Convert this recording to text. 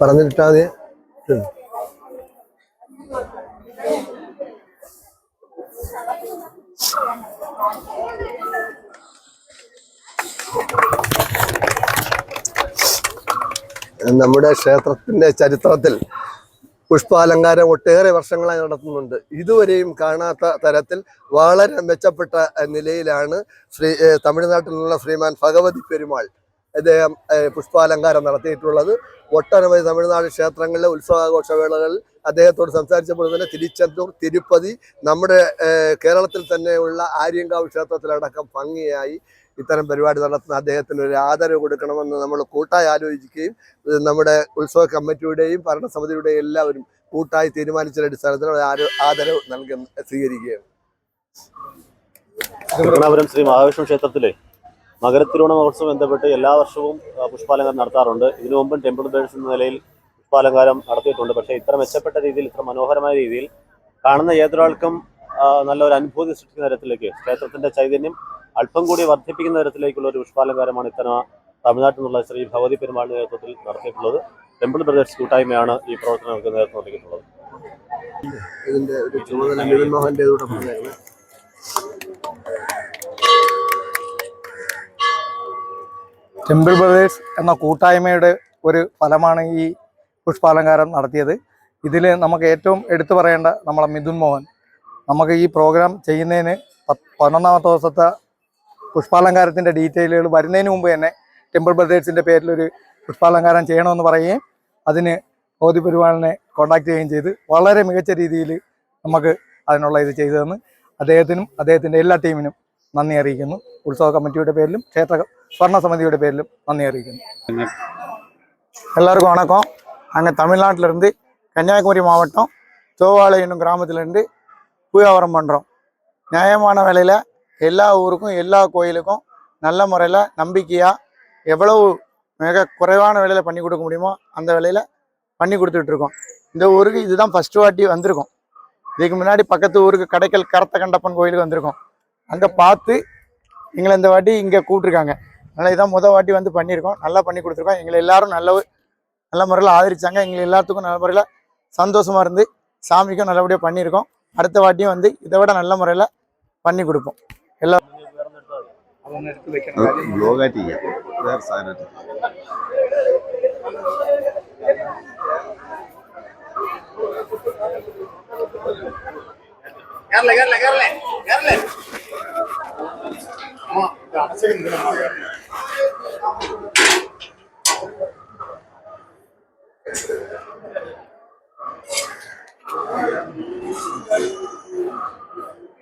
പറഞ്ഞിട്ടാ നമ്മുടെ ക്ഷേത്രത്തിന്റെ ചരിത്രത്തിൽ പുഷ്പാലങ്കാരം ഒട്ടേറെ വർഷങ്ങളായി നടത്തുന്നുണ്ട്. ഇതുവരെയും കാണാത്ത തരത്തിൽ വളരെ മെച്ചപ്പെട്ട നിലയിലാണ് ശ്രീ തമിഴ്നാട്ടിൽ നിന്നുള്ള ശ്രീമാൻ ഭഗവതി പെരുമാൾ അദ്ദേഹം പുഷ്പാലങ്കാരം നടത്തിയിട്ടുള്ളത്. ഒട്ടനവധി തമിഴ്നാട് ക്ഷേത്രങ്ങളിലെ ഉത്സവാഘോഷവേളകളിൽ അദ്ദേഹത്തോട് സംസാരിച്ചപ്പോൾ തന്നെ തിരുച്ചെന്തൂർ തിരുപ്പതി നമ്മുടെ കേരളത്തിൽ തന്നെയുള്ള ആര്യങ്കാവ് ക്ഷേത്രത്തിലടക്കം ഭംഗിയായി ഇത്തരം പരിപാടി നടത്തുന്ന അദ്ദേഹത്തിന് ഒരു ആദരവ് കൊടുക്കണമെന്ന് നമ്മൾ കൂട്ടായി ആലോചിക്കുകയും നമ്മുടെ ഉത്സവ കമ്മിറ്റിയുടെയും ഭരണസമിതിയുടെയും എല്ലാവരും കൂട്ടായി തീരുമാനിച്ച അടിസ്ഥാനത്തിൽ ആദരവ് നൽകുന്ന സ്വീകരിക്കുകയാണ് ശ്രീ മഹാവിഷ്ണു ക്ഷേത്രത്തിലെ മകരത്തിരുവണ മഹോത്സവം ബന്ധപ്പെട്ട് എല്ലാ വർഷവും പുഷ്പാലങ്കാരം നടത്താറുണ്ട്. ഇതിനു മുമ്പും ടെമ്പിൾ ബേഴ്സ് എന്ന നിലയിൽ പുഷ്പാലങ്കാരം നടത്തിയിട്ടുണ്ട്. പക്ഷേ ഇത്ര മെച്ചപ്പെട്ട രീതിയിൽ ഇത്ര മനോഹരമായ രീതിയിൽ കാണുന്ന ഏതൊരാൾക്കും നല്ലൊരു അനുഭൂതി സൃഷ്ടിക്കുന്ന തരത്തിലേക്ക് ക്ഷേത്രത്തിന്റെ ചൈതന്യം അല്പം കൂടി വർദ്ധിപ്പിക്കുന്ന തരത്തിലേക്കുള്ള ഒരു പുഷ്പാലങ്കാരമാണ് ഇത്തരം തമിഴ്നാട്ടിൽ നിന്നുള്ള ശ്രീ ഭഗവതി പെരുമാളിന്റെ നേതൃത്വത്തിൽ നടത്തിയിട്ടുള്ളത്. ടെമ്പിൾ ബ്രദേഴ്സ് കൂട്ടായ്മയാണ് ഈ പ്രവർത്തനങ്ങൾക്ക് നേതൃത്വം നൽകിയിട്ടുള്ളത്. ഇതിന്റെ ഒരു ചുമതല മിഥുൻ മോഹന്റെ കൂടെ ടെമ്പിൾ ബ്രദേഴ്സ് എന്ന കൂട്ടായ്മയുടെ ഒരു ഫലമാണ് ഈ പുഷ്പാലങ്കാരം നടത്തിയത്. ഇതിൽ നമുക്ക് ഏറ്റവും എടുത്തു പറയേണ്ട നമ്മളെ മിഥുൻ മോഹൻ. നമുക്ക് ഈ പ്രോഗ്രാം ചെയ്യുന്നതിന് പത്ത് പതിനൊന്നാമത്തെ ദിവസത്തെ പുഷ്പാലങ്കാരത്തിൻ്റെ ഡീറ്റെയിലുകൾ വരുന്നതിന് മുമ്പ് തന്നെ ടെമ്പിൾ ബ്രദേഴ്സിൻ്റെ പേരിലൊരു പുഷ്പാലങ്കാരം ചെയ്യണമെന്ന് പറയുകയും അതിന് ഓതി പെരുമാളിനെ കോൺടാക്ട് ചെയ്യുകയും ചെയ്ത് വളരെ മികച്ച രീതിയിൽ നമുക്ക് അതിനുള്ള ഇത് ചെയ്തു തന്ന് അദ്ദേഹത്തിനും അദ്ദേഹത്തിൻ്റെ എല്ലാ ടീമിനും നന്ദി അറിയിക്കുന്നു ഉത്സവ കമ്മിറ്റിയുടെ പേരിലും ക്ഷേത്ര സ്വർണ്ണ സമിതിയുടെ பேரிலும் நன்றி அறிவிக்கணும் எல்லாருக்கும் வணக்கம் நாங்கள் தமிழ்நாட்டிலேருந்து கன்னியாகுமரி மாவட்டம் சோவாலை என்னும் கிராமத்திலேருந்து பூயாவரம் பண்ணுறோம் நியாயமான விலையில் எல்லா ஊருக்கும் எல்லா கோயிலுக்கும் நல்ல முறையில் நம்பிக்கையாக எவ்வளவு மிக குறைவான விலையில் பண்ணி கொடுக்க முடியுமோ அந்த விலையில் பண்ணி கொடுத்துட்ருக்கோம் இந்த ஊருக்கு இதுதான் ஃபஸ்ட்டு வாட்டி வந்திருக்கோம். இதுக்கு முன்னாடி பக்கத்து ஊருக்கு கடைக்கல் கரத்த கண்டப்பன் கோயிலுக்கு வந்திருக்கோம். அங்கே பார்த்து எங்களை இந்த வாட்டி இங்கே கூப்பிட்ருக்காங்க அதனால் இதான் முதல் வாட்டி வந்து பண்ணியிருக்கோம். நல்லா பண்ணி கொடுத்துருக்கோம். எங்களை எல்லாரும் நல்ல நல்ல முறையில் ஆதரித்தாங்க எங்களை எல்லாத்துக்கும் நல்ல முறையில் சந்தோஷமாக இருந்து சாமிக்கும் நல்லபடியாக பண்ணியிருக்கோம். அடுத்த வாட்டியும் வந்து இதை விட நல்ல முறையில் பண்ணி கொடுப்போம். ഒന്ന് എടുത്ത് വെക്കണം ബ്ലോഗായിട്ട് ചെയ്യാം. വേറെ സാധനമായിട്ട്. കേരള കേരള കേരള കേരള